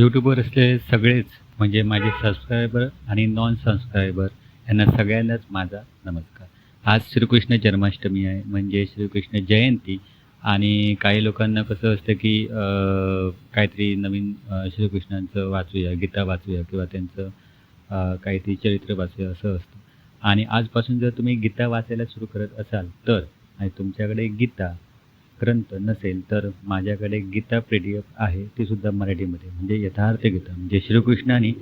यूट्यूबवर असलेले सगळेच म्हणजे माझे सबस्क्रायबर आणि नॉन सबस्क्रायबर यांना सगळ्यांनाच माझा नमस्कार. आज श्रीकृष्ण जन्माष्टमी आहे म्हणजे श्रीकृष्ण जयंती. आणि काही लोकांना कसं असतं की काहीतरी नवीन श्रीकृष्णांचं वाचूया गीता वाचूया किंवा त्यांचं काहीतरी चरित्र वाचूया असं असतं. आणि आजपासून जर तुम्ही गीता वाचायला सुरू करत असाल तर आणि तुमच्याकडे गीता ग्रंथ नसेल तर माझ्याकडे गीता पी डी एफ आहे ती सुद्धा मराठीमध्ये. म्हणजे यथार्थ गीता. म्हणजे श्रीकृष्णाने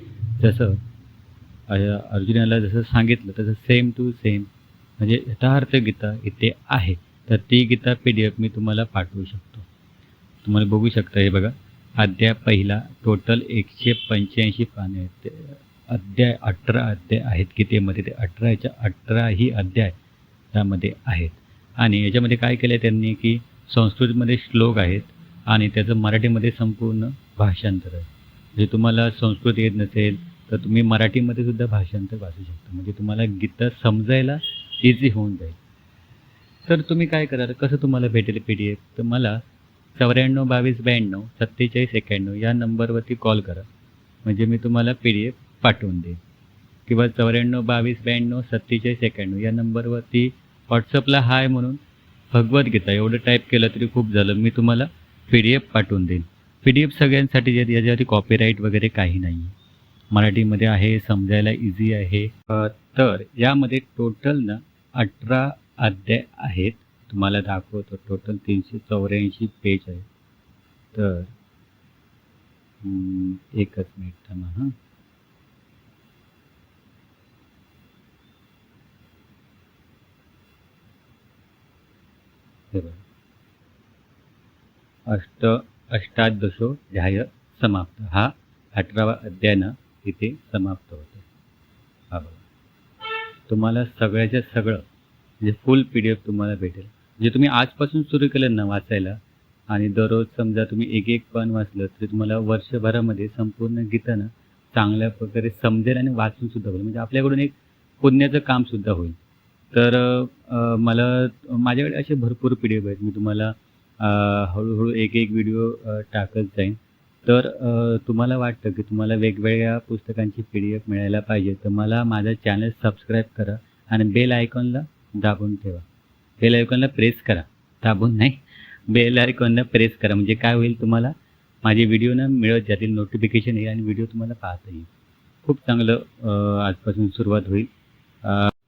जसं अर्जुनाला जसं सांगितलं तसं सेम टू सेम म्हणजे यथार्थ गीता इथे आहे. तर ती गीता पी डी एफ मी तुम्हाला पाठवू शकतो. तुम्हाला बघू शकता हे बघा. अध्याय पहिला टोटल एकशे पंच्याऐंशी पाने आहेत. ते अध्याय अठरा अध्याय आहेत. गीतेमध्ये ते अठराच्या अठराही अध्याय त्यामध्ये आहेत. आणि याच्यामध्ये काय केलं आहे त्यांनी की संस्कृतमध्ये श्लोक आहेत आणि त्याचं मराठीमध्ये संपूर्ण भाषांतर आहे. म्हणजे तुम्हाला संस्कृत येत नसेल तर तुम्ही मराठीमध्ये सुद्धा भाषांतर वाचू शकता. म्हणजे तुम्हाला गीता समजायला इझी होऊन जाईल. तर तुम्ही काय कराल? कसं तुम्हाला भेटेल पी डी एफ तर मला चौऱ्याण्णव बावीस ब्याण्णव सत्तेचाळीस एक्याण्णव या नंबरवरती कॉल करा. म्हणजे मी तुम्हाला पी डी एफ पाठवून देईन. किंवा चौऱ्याण्णव बावीस ब्याण्णव सत्तेचाळीस एक्याण्णव या नंबरवरती व्हॉट्सअपला हाय म्हणून भगवद्गीता एवढं टाईप केलं तरी खूप झालं. मी तुम्हाला पी डी एफ पाठवून देईन. पी डी एफ सगळ्यांसाठी जे याच्यावरती कॉपीराईट वगैरे काही नाही मराठीमध्ये आहे समजायला इझी आहे. तर यामध्ये टोटल ना अठरा अध्याय आहेत. तुम्हाला दाखवतो टोटल तीनशे चौऱ्याऐंशी पेज आहे तर एकच मिनिट थांबा हां. हे बघा. अष्ट अष्टादशो ध्याय समाप्त. हा अठरावा अध्यायनं इथे समाप्त होतो. हा बघा. तुम्हाला सगळ्याच्या सगळं म्हणजे फुल पी डी एफ तुम्हाला भेटेल जे तुम्ही आजपासून सुरू केलं ना वाचायला आणि दररोज समजा तुम्ही एक एक पान वाचलं तरी तुम्हाला वर्षभरामध्ये संपूर्ण गीतानं चांगल्या प्रकारे समजेल आणि वाचून सुद्धा होईल. म्हणजे आपल्याकडून एक पुण्याचं कामसुद्धा होईल. तर मला माझ्याकडे असे भरपूर पी डी एफ आहेत. मी तुम्हाला हळूहळू एक एक व्हिडिओ टाकत जाईन. तर तुम्हाला वाटतं की तुम्हाला वेगवेगळ्या पुस्तकांची पी डी एफ मिळायला पाहिजे. तर मला माझा चॅनल सबस्क्राईब करा आणि बेल आयकॉनला दाबून ठेवा. बेल आयकॉनला प्रेस करा. दाबून नाही. बेल आयकॉनला प्रेस करा. म्हणजे काय होईल तुम्हाला माझे व्हिडिओ ना मिळत जातील. नोटिफिकेशन येईल आणि व्हिडिओ तुम्हाला पाहता येईल. खूप चांगलं आजपासून सुरुवात होईल.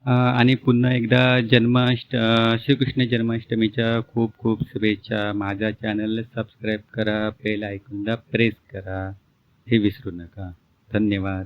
आणि पुन्हा एकदा जन्माष्ट श्रीकृष्ण जन्माष्टमीच्या खूप खूप शुभेच्छा. माझ्या चॅनलला सबस्क्राईब करा बेल आयकॉनला प्रेस करा. हे विसरू नका. धन्यवाद.